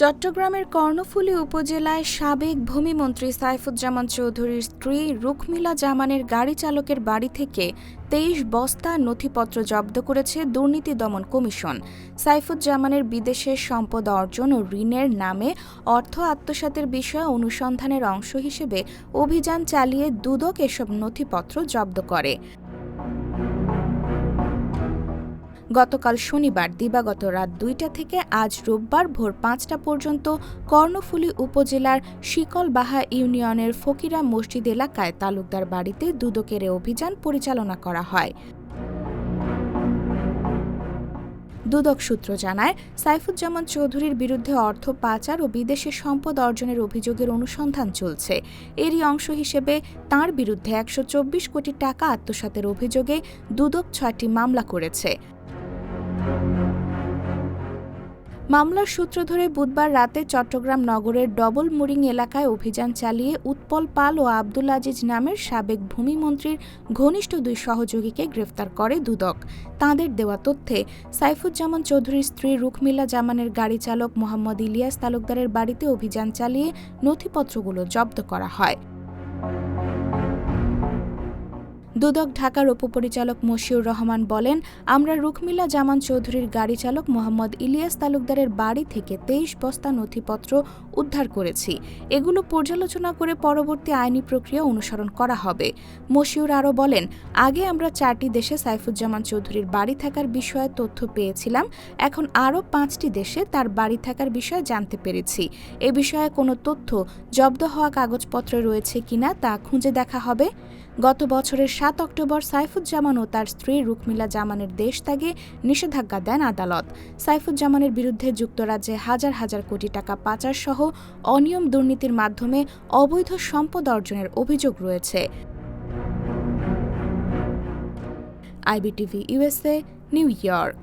চট্টগ্রামের কর্ণফুলী উপজেলায় সাবেক ভূমিমন্ত্রী সাইফুজ্জামান চৌধুরীর স্ত্রী রুকমিলা জামানের গাড়ি চালকের বাড়ি থেকে তেইশ বস্তা নথিপত্র জব্দ করেছে দুর্নীতি দমন কমিশন। সাইফুজ্জামানের বিদেশে সম্পদ অর্জন ও ঋণের নামে অর্থ আত্মসাতের বিষয়ে অনুসন্ধানের অংশ হিসেবে অভিযান চালিয়ে দুদক এসব নথিপত্র জব্দ করে। গতকাল শনিবার দিবাগত রাত দুইটা থেকে আজ রোববার ভোর পাঁচটা পর্যন্ত কর্ণফুলী উপজেলার শিকলবাহা ইউনিয়নের ফকিরা মসজিদ এলাকায় তালুকদার বাড়িতে দুদকের অভিযান পরিচালনা করা হয়। দুদক সূত্র জানায়, সাইফুজ্জামান চৌধুরীর বিরুদ্ধে অর্থ পাচার ও বিদেশে সম্পদ অর্জনের অভিযোগের অনুসন্ধান চলছে। এরই অংশ হিসেবে তার বিরুদ্ধে একশো চব্বিশ কোটি টাকা আত্মসাতের অভিযোগে দুদক ছয়টি মামলা করেছে। মামলার সূত্র ধরে বুধবার রাতে চট্টগ্রাম নগরের ডবল মুরিং এলাকায় অভিযান চালিয়ে উৎপল পাল ও আব্দুল আজিজ নামের সাবেক ভূমিমন্ত্রীর ঘনিষ্ঠ দুই সহযোগীকে গ্রেফতার করে দুদক। তাঁদের দেওয়া তথ্যে, সাইফুজ্জামান চৌধুরীর স্ত্রী রুকমিল্লা জামানের গাড়ি চালক মোহাম্মদ ইলিয়াস তালুকদারের বাড়িতে অভিযান চালিয়ে নথিপত্রগুলো জব্দ করা হয়। দুদক ঢাকার উপপরিচালক মশিউর রহমান বলেন, আমরা রুকমিলা জামান চৌধুরীর গাড়ি চালক মোহাম্মদ ইলিয়াস তালুকদারের বাড়ি থেকে তেইশ বস্তা নথিপত্র উদ্ধার করেছি। এগুলো পর্যালোচনা করে পরবর্তী আইনি প্রক্রিয়া অনুসরণ করা হবে। মশিউর আরও বলেন, আগে আমরা চারটি দেশে সাইফুজ্জামান চৌধুরীর বাড়ি থাকার বিষয়ে তথ্য পেয়েছিলাম। এখন আরও পাঁচটি দেশে তার বাড়ি থাকার বিষয়ে জানতে পেরেছি। এ বিষয়ে কোনো তথ্য জব্দ হওয়া কাগজপত্রে রয়েছে কিনা তা খুঁজে দেখা হবে। গত বছরের সাত অক্টোবর সাইফুজ্জামান ও তার স্ত্রী রুকমিলা জামানের দেশ ত্যাগে নিষেধাজ্ঞা দেন আদালত। সাইফুজ্জামানের বিরুদ্ধে যুক্তরাজ্যে হাজার হাজার কোটি টাকা পাচার সহ অনিয়ম দুর্নীতির মাধ্যমে অবৈধ সম্পদ অর্জনের অভিযোগ রয়েছে। IBTV USA New York.